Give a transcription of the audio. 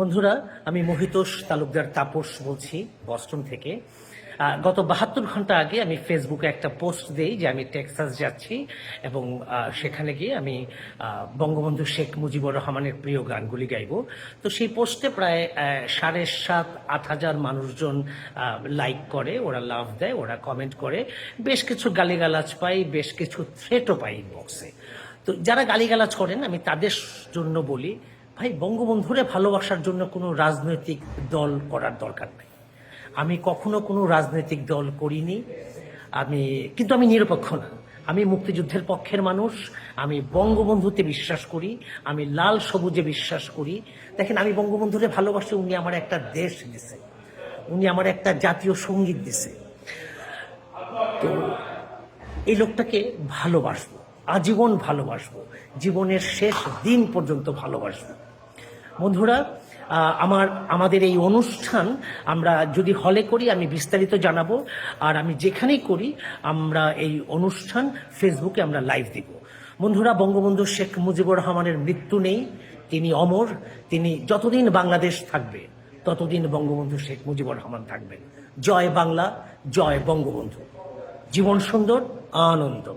বন্ধুরা, আমি মহিতোষ তালুকদার তাপস বলছি বস্টন থেকে। গত বাহাত্তর ঘণ্টা আগে আমি ফেসবুকে একটা পোস্ট দেই যে আমি টেক্সাস যাচ্ছি এবং সেখানে গিয়ে আমি বঙ্গবন্ধু শেখ মুজিবুর রহমানের প্রিয় গানগুলি গাইব। তো সেই পোস্টে প্রায় সাড়ে সাত, আট হাজার মানুষজন লাইক করে, ওরা লাভ দেয়, ওরা কমেন্ট করে। বেশ কিছু গালিগালাজ পাই, বেশ কিছু থ্রেটও পাই ইনবক্সে তো যারা গালিগালাজ করেন, আমি তাদের জন্য বলি ভাই, বঙ্গবন্ধুরে ভালোবাসার জন্য কোনো রাজনৈতিক দল করার দরকার নেই। আমি কখনো কোনো রাজনৈতিক দল করিনি। আমি, কিন্তু আমি নিরপেক্ষ না। আমি মুক্তিযুদ্ধের পক্ষের মানুষ। আমি বঙ্গবন্ধুতে বিশ্বাস করি। আমি লাল সবুজে বিশ্বাস করি। দেখেন, আমি বঙ্গবন্ধুরে ভালোবাসি, উনি আমার একটা দেশ দিছে। উনি আমার একটা জাতীয় সংগীত দিছে। তো এই লোকটাকে ভালোবাসবো, আজীবন ভালোবাসবো। জীবনের শেষ দিন পর্যন্ত ভালোবাসবো। বন্ধুরা আমার, আমাদের এই অনুষ্ঠান আমরা যদি হলে করি, আমি বিস্তারিত জানাব। আর আমি যেখানেই করি, আমরা এই অনুষ্ঠান ফেসবুকে আমরা লাইভ দিব। বন্ধুরা, বঙ্গবন্ধু শেখ মুজিবুর রহমানের মৃত্যু নেই। তিনি অমর। তিনি যতদিন বাংলাদেশ থাকবে, ততদিন বঙ্গবন্ধু শেখ মুজিবুর রহমান থাকবেন। জয় বাংলা, জয় বঙ্গবন্ধু। জীবন সুন্দর, আনন্দ।